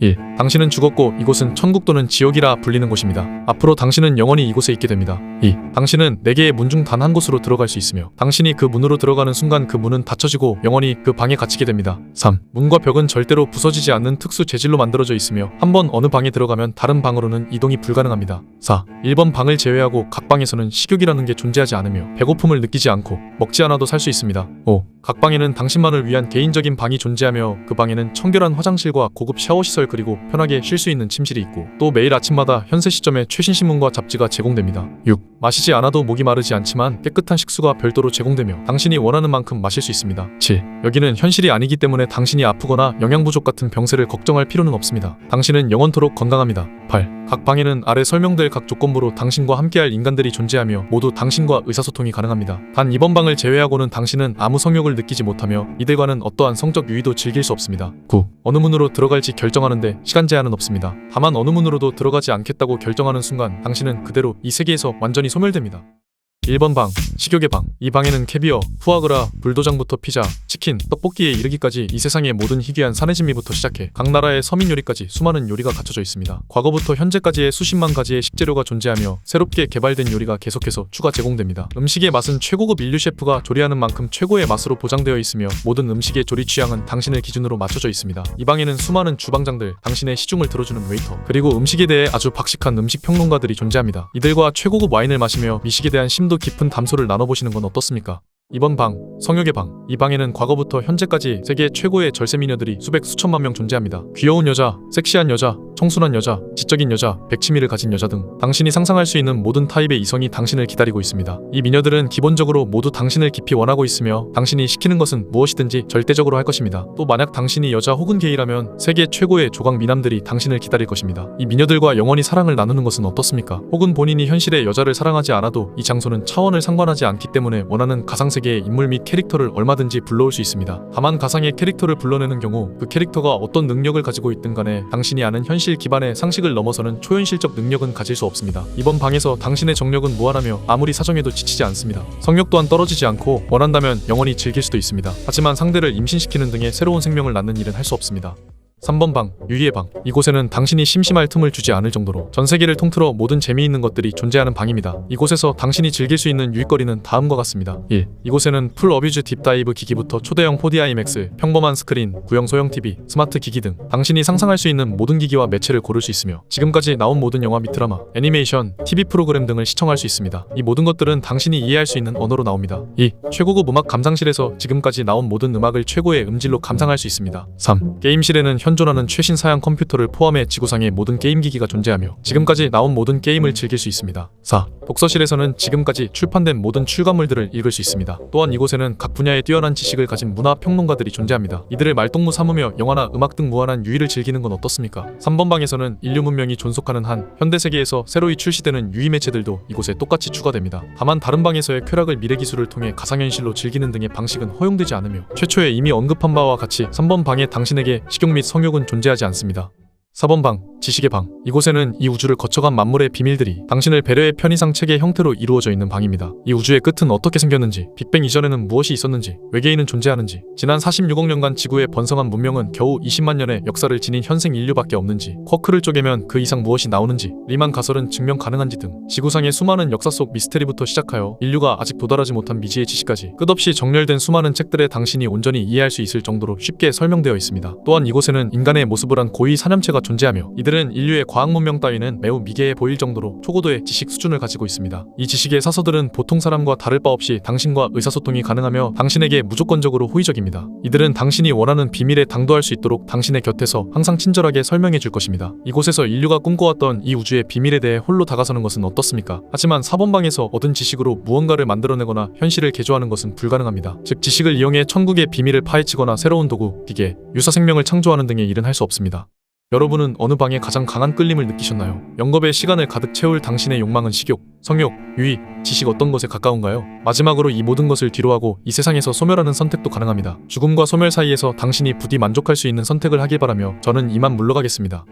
1. 당신은 죽었고 이곳은 천국 또는 지옥이라 불리는 곳입니다. 앞으로 당신은 영원히 이곳에 있게 됩니다. 2. 당신은 네 개의 문 중 단 한 곳으로 들어갈 수 있으며 당신이 그 문으로 들어가는 순간 그 문은 닫혀지고 영원히 그 방에 갇히게 됩니다. 3. 문과 벽은 절대로 부서지지 않는 특수 재질로 만들어져 있으며 한 번 어느 방에 들어가면 다른 방으로는 이동이 불가능합니다. 4. 1번 방을 제외하고 각 방에서는 식욕이라는 게 존재하지 않으며 배고픔을 느끼지 않고 먹지 않아도 살 수 있습니다. 5. 각 방에는 당신만을 위한 개인적인 방이 존재하며 그 방에는 청결한 화장실과 고급 샤워 시설 그리고 편하게 쉴 수 있는 침실이 있고 또 매일 아침마다 현세 시점에 최신 신문과 잡지가 제공됩니다. 6. 마시지 않아도 목이 마르지 않지만 깨끗한 식수가 별도로 제공되며 당신이 원하는 만큼 마실 수 있습니다. 7. 여기는 현실이 아니기 때문에 당신이 아프거나 영양 부족 같은 병세를 걱정할 필요는 없습니다. 당신은 영원토록 건강합니다. 8. 각 방에는 아래 설명될 각 조건부로 당신과 함께할 인간들이 존재하며 모두 당신과 의사소통이 가능합니다. 단 이번 방을 제외하고는 당신은 아무 성욕을 느끼지 못하며 이들과는 어떠한 성적 유의도 즐길 수 없습니다. 9. 어느 문으로 들어갈지 결정하는데 시간 제한은 없습니다. 다만 어느 문으로도 들어가지 않겠다고 결정하는 순간 당신은 그대로 이 세계에서 완전히 소멸됩니다. 1번 방, 식욕의 방. 이 방에는 캐비어, 후아그라, 불도장부터 피자, 치킨, 떡볶이에 이르기까지 이 세상의 모든 희귀한 산해진미부터 시작해 각 나라의 서민 요리까지 수많은 요리가 갖춰져 있습니다. 과거부터 현재까지의 수십만 가지의 식재료가 존재하며 새롭게 개발된 요리가 계속해서 추가 제공됩니다. 음식의 맛은 최고급 인류 셰프가 조리하는 만큼 최고의 맛으로 보장되어 있으며 모든 음식의 조리 취향은 당신을 기준으로 맞춰져 있습니다. 이 방에는 수많은 주방장들, 당신의 시중을 들어주는 웨이터, 그리고 음식에 대해 아주 박식한 음식 평론가들이 존재합니다. 이들과 최고급 와인을 마시며 미식에 대한 심도 깊은 담소를 나눠보시는 건 어떻습니까? 이번 방, 성욕의 방. 이 방에는 과거부터 현재까지 세계 최고의 절세 미녀들이 수백 수천만 명 존재합니다. 귀여운 여자, 섹시한 여자, 청순한 여자, 지적인 여자, 백치미를 가진 여자 등 당신이 상상할 수 있는 모든 타입의 이성이 당신을 기다리고 있습니다. 이 미녀들은 기본적으로 모두 당신을 깊이 원하고 있으며 당신이 시키는 것은 무엇이든지 절대적으로 할 것입니다. 또 만약 당신이 여자 혹은 게이라면 세계 최고의 조각 미남들이 당신을 기다릴 것입니다. 이 미녀들과 영원히 사랑을 나누는 것은 어떻습니까? 혹은 본인이 현실의 여자를 사랑하지 않아도 이 장소는 차원을 상관하지 않기 때문에 원하는 가상 세계의 인물 및 캐릭터를 얼마든지 불러올 수 있습니다. 다만 가상의 캐릭터를 불러내는 경우 그 캐릭터가 어떤 능력을 가지고 있든 간에 당신이 아는 현실 기반의 상식을 넘어서는 초현실적 능력은 가질 수 없습니다. 이번 방에서 당신의 정력은 무한하며 아무리 사정해도 지치지 않습니다. 성욕 또한 떨어지지 않고 원한다면 영원히 즐길 수도 있습니다. 하지만 상대를 임신시키는 등의 새로운 생명을 낳는 일은 할 수 없습니다. 3번 방, 유리의 방. 이곳에는 당신이 심심할 틈을 주지 않을 정도로 전 세계를 통틀어 모든 재미있는 것들이 존재하는 방입니다. 이곳에서 당신이 즐길 수 있는 유익거리는 다음과 같습니다. 1. 이곳에는 풀 어뷰즈 딥다이브 기기부터 초대형 4D IMAX, 평범한 스크린, 구형 소형 TV, 스마트 기기 등 당신이 상상할 수 있는 모든 기기와 매체를 고를 수 있으며 지금까지 나온 모든 영화 및 드라마, 애니메이션, TV 프로그램 등을 시청할 수 있습니다. 이 모든 것들은 당신이 이해할 수 있는 언어로 나옵니다. 2. 최고급 음악 감상실에서 지금까지 나온 모든 음악을 최고의 음질로 감상할 수 있습니다. 3. 게임실에는 현존하는 최신 사양 컴퓨터를 포함해 지구상의 모든 게임 기기가 존재하며 지금까지 나온 모든 게임을 즐길 수 있습니다. 4. 독서실에서는 지금까지 출판된 모든 출간물들을 읽을 수 있습니다. 또한 이곳에는 각 분야의 뛰어난 지식을 가진 문화 평론가들이 존재합니다. 이들을 말동무 삼으며 영화나 음악 등 무한한 유의를 즐기는 건 어떻습니까? 3번 방에서는 인류 문명이 존속하는 한 현대 세계에서 새로이 출시되는 유의 매체들도 이곳에 똑같이 추가됩니다. 다만 다른 방에서의 쾌락을 미래 기술을 통해 가상현실로 즐기는 등의 방식은 허용되지 않으며 최초에 이미 언급한 바와 같이 3번 방에 당신에게 식욕 및성 욕은 존재하지 않습니다. 4번 방, 지식의 방. 이곳에는 이 우주를 거쳐간 만물의 비밀들이 당신을 배려의 편의상 책의 형태로 이루어져 있는 방입니다. 이 우주의 끝은 어떻게 생겼는지, 빅뱅 이전에는 무엇이 있었는지, 외계인은 존재하는지, 지난 46억 년간 지구의 번성한 문명은 겨우 20만 년의 역사를 지닌 현생 인류밖에 없는지, 쿼크를 쪼개면 그 이상 무엇이 나오는지, 리만 가설은 증명 가능한지 등 지구상의 수많은 역사 속 미스테리부터 시작하여 인류가 아직 도달하지 못한 미지의 지식까지 끝없이 정렬된 수많은 책들에 당신이 온전히 이해할 수 있을 정도로 쉽게 설명되어 있습니다. 또한 이곳에는 인간의 모습을 한 고위 사념체가 존재하며 이들은 인류의 과학 문명 따위는 매우 미개해 보일 정도로 초고도의 지식 수준을 가지고 있습니다. 이 지식의 사서들은 보통 사람과 다를 바 없이 당신과 의사소통이 가능하며 당신에게 무조건적으로 호의적입니다. 이들은 당신이 원하는 비밀에 당도할 수 있도록 당신의 곁에서 항상 친절하게 설명해 줄 것입니다. 이곳에서 인류가 꿈꿔왔던 이 우주의 비밀에 대해 홀로 다가서는 것은 어떻습니까? 하지만 4번 방에서 얻은 지식으로 무언가를 만들어내거나 현실을 개조하는 것은 불가능합니다. 즉 지식을 이용해 천국의 비밀을 파헤치거나 새로운 도구, 기계, 유사 생명을 창조하는 등의 일은 할 수 없습니다. 여러분은 어느 방에 가장 강한 끌림을 느끼셨나요? 영겁의 시간을 가득 채울 당신의 욕망은 식욕, 성욕, 유의, 지식 어떤 것에 가까운가요? 마지막으로 이 모든 것을 뒤로하고 이 세상에서 소멸하는 선택도 가능합니다. 죽음과 소멸 사이에서 당신이 부디 만족할 수 있는 선택을 하길 바라며 저는 이만 물러가겠습니다.